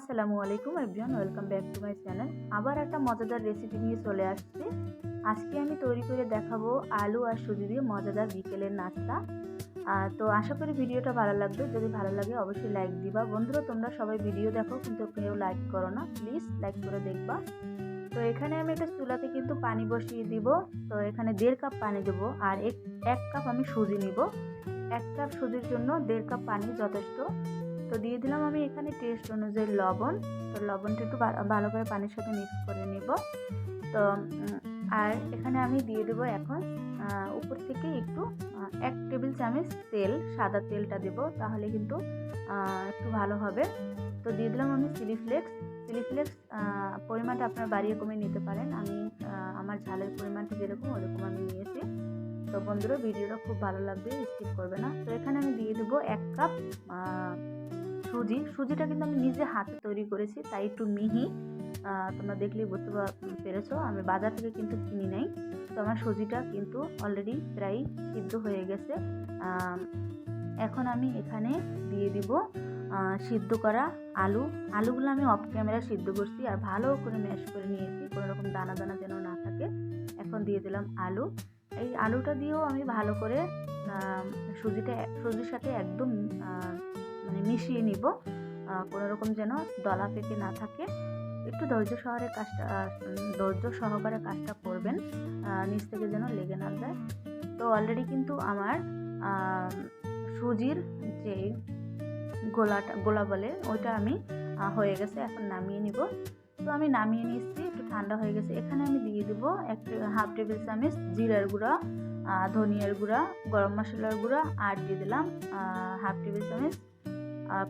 আসসালামু আলাইকুম everyone welcome back to my channel আবার একটা মজাদার রেসিপি নিয়ে চলে আসছি। আজকে আমি তৈরি করে দেখাবো আলু আর সুজি দিয়ে মজাদার বিকেলের নাস্তা। তো আশা করি ভিডিওটা ভালো লাগবে। যদি ভালো লাগে অবশ্যই লাইক দিবা। বন্ধুরা, তোমরা সবাই ভিডিও দেখো, কিন্তু কেউ লাইক করো না। প্লিজ লাইক করে দেখবা। তো এখানে আমি একটা চুলাতে কিন্তু পানি বসিয়ে দিব। তো এখানে দেড় কাপ পানি দেবো আর এক কাপ আমি সুজি নিব। এক কাপ সুজির জন্য দেড় কাপ পানি যথেষ্ট। তো দিয়ে দিলাম আমি এখানে টেস্ট অনুযায়ী লবণ। তো লবণটা একটু ভালো করে পানির সাথে মিক্স করে নেব। তো আর এখানে আমি দিয়ে দেবো এখন উপর থেকে একটু এক টেবিল চামচ তেল, সাদা তেলটা দেব তাহলে কিন্তু একটু ভালো হবে। তো দিয়ে দিলাম আমি চিলি ফ্লেক্স চিলি ফ্লেক্স পরিমাণটা আপনারা বাড়িয়ে কমিয়ে নিতে পারেন। আমি আমার ঝালের পরিমাণটা যেরকম ওরকম আমি নিয়েছি। তো বন্ধুরা, ভিডিওটা খুব ভালো লাগবে স্কিপ করবে না। তো এখানে আমি দিয়ে দেবো এক কাপ সুজি। সুজিটা কিন্তু আমি নিজে হাতে তৈরি করেছি, তাই একটু মিহি। তোমরা দেখলেই বুঝতে পেরেছ। আমি বাজার থেকে কিন্তু কিনি নাই। তো আমার সুজিটা কিন্তু অলরেডি প্রায় সিদ্ধ হয়ে গেছে। এখন আমি এখানে দিয়ে দিব সিদ্ধ করা আলু। আলুগুলো আমি অফ ক্যামেরা সিদ্ধ করছি আর ভালো করে ম্যাশ করে নিয়েছি। কোনো রকম দানা দানা যেন না থাকে। এখন দিয়ে দিলাম আলু। এই আলুটা দিয়েও আমি ভালো করে সুজিটা সুজির সাথে একদম মানে মিশিয়ে নিব। কোনো রকম যেন দলা পেকে না থাকে। একটু ধৈর্য সহকারে কাজটা ধৈর্য সহকারে কাজটা করবেন। নিচ থেকে যেন লেগে না যায়। তো অলরেডি কিন্তু আমার সুজির যে গোলাটা, গোলা বলে, ওইটা আমি হয়ে গেছে, এখন নামিয়ে নিব। তো আমি নামিয়ে নিচ্ছি, একটু ঠান্ডা হয়ে গেছে। এখানে আমি দিয়ে দেবো এক হাফ টেবিল চামচ জিরার গুঁড়া ধনিয়ার গুঁড়া, গরম মশলার গুঁড়া, আর দিয়ে দিলাম হাফ টেবিল চামচ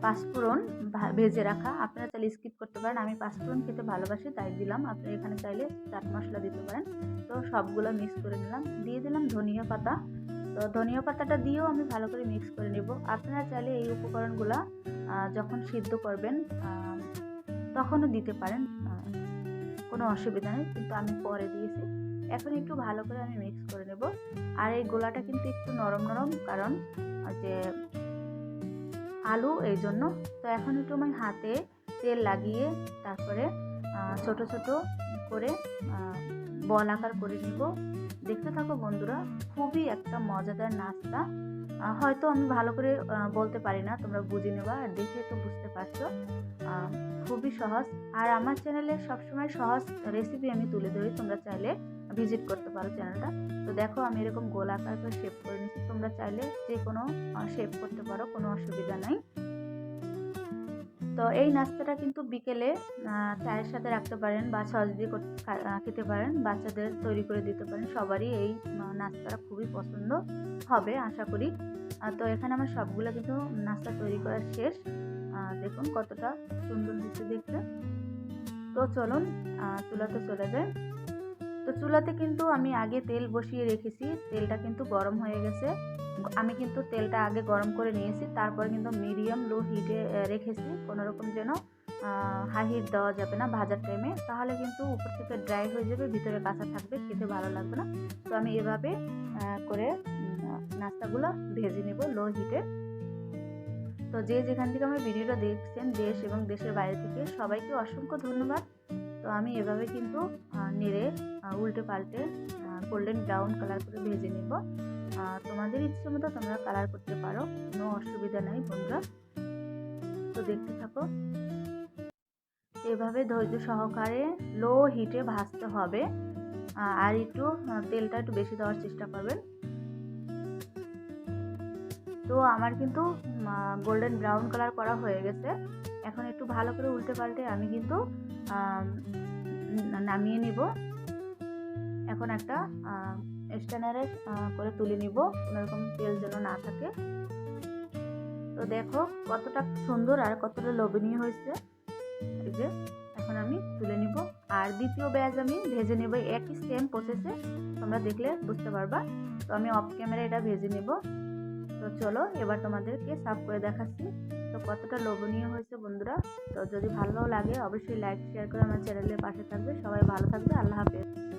পাঁচফোড়ন ভেজে রাখা। আপনারা চাইলে স্কিপ করতে পারেন। আমি পাঁচফোড়ন খেতে ভালোবাসি, তাই দিলাম। আপনারা এখানে চাইলে চাট মশলা দিতে পারেন। তো সবগুলো মিক্স করে নিলাম। দিয়ে দিলাম ধনিয়া পাতা। তো ধনিয়া পাতাটা দিয়েও আমি ভালো করে মিক্স করে নেব। আপনারা চাইলে এই উপকরণগুলো যখন সিদ্ধ করবেন তখনও দিতে পারেন। কোনো অসুবিধা নেই, কিন্তু আমি পরে দিয়েছি। এখন একটু ভালো করে আমি মিক্স করে নেব। আর এই গোলাটা কিন্তু একটু নরম নরম, কারণ যে আলু, এই জন্য। তো এখন একটু আমি হাতে তেল লাগিয়ে তারপরে ছোট ছোট করে বল আকার করে নিব। দেখতে থাকো বন্ধুরা, খুবই একটা মজাদার নাস্তা। হয়তো আমি ভালো করে বলতে পারি না, তোমরা বুঝে নেবা, আর দেখে তো বুঝতে পারছ। খুবই সহজ। আর আমার চ্যানেলে সবসময় সহজ রেসিপি আমি তুলে ধরি, তোমরা চাইলে ভিজিট করতে পারো চ্যানেলটা তো দেখো, আমি এরকম গোল আকার করে শেপ করে নিচ্ছি তোমরা চাইলে যে কোনো শেপ করতে পারো, কোনো অসুবিধা নাই। তো এই নাস্তাটা কিন্তু বিকেলে চায়ের সাথে রাখতে পারেন বা সস দিয়ে খেতে পারেন। বাচ্চাদের তৈরি করে দিতে পারেন। সবারই এই নাস্তাটা খুবই পছন্দ হবে, আশা করি। তো এখানে আমার সবগুলো কিন্তু নাস্তা তৈরি করা শেষ। দেখুন কতটা সুন্দর দিচ্ছে দেখতে। তো চলুন চুলাতে চলে যায় তো চুলাতে কিন্তু আমি আগে তেল বসিয়ে রেখেছি, তেলটা কিন্তু গরম হয়ে গেছে। আমি কিন্তু তেলটা আগে গরম করে নিয়েছি, তারপর কিন্তু মিডিয়াম লো হিটে রেখেছি। কোনো রকম যেন হাই হিট দেওয়া যাবে না ভাজার টাইমে তাহলে কিন্তু উপর থেকে ড্রাই হয়ে যাবে, ভিতরে কাঁচা থাকবে, খেতে ভালো লাগবে না। তো আমি এভাবে করে নাস্তাগুলো ভেজে নেব লো হিটে তো যে যেখান থেকে আমার ভিডিওটা দেখছেন, দেশ এবং দেশের বাইরে থেকে সবাইকে অসংখ্য ধন্যবাদ। তো আমি এভাবে কিন্তু নেড়ে উল্টে পাল্টে গোল্ডেন ব্রাউন কালার করে ভেজে নেব। তোমাদের ইচ্ছে মতো তোমরা কালার করতে পারো, কোনো অসুবিধা নেই বন্ধুরা। তো দেখতে থাকো। এভাবে ধৈর্য সহকারে লো হিটে ভাজতে হবে। আর একটু তেলটা একটু বেশি দেওয়ার চেষ্টা করবেন। তো আমার কিন্তু গোল্ডেন ব্রাউন কালার করা হয়ে গেছে। এখন একটু ভালো করে উল্টে পাল্টে আমি কিন্তু নামিয়ে নিব। এখন একটা স্ট্যান্ডারে করে তুলে নিব কোনোরকম তেল যেন না থাকে। তো দেখো কতটা সুন্দর আর কতটা লোভনীয় হয়েছে। এই যে, এখন আমি তুলে নিব। আর দ্বিতীয় ব্যাজ আমি ভেজে নেব, একই সেম প্রসেসে তোমরা দেখলে বুঝতে পারবা। তো আমি অফ ক্যামেরা এটা ভেজে নেব। তো চলো, এবার তোমাদেরকে সার্ভ করে দেখাচ্ছি। তো কতটা লোভনীয় হয়েছে বন্ধুরা। তো যদি ভালো লাগে, অবশ্যই লাইক শেয়ার করে আমার চ্যানেলের পাশে থাকবে। সবাই ভালো থাকবে, আল্লাহ হাফেজ।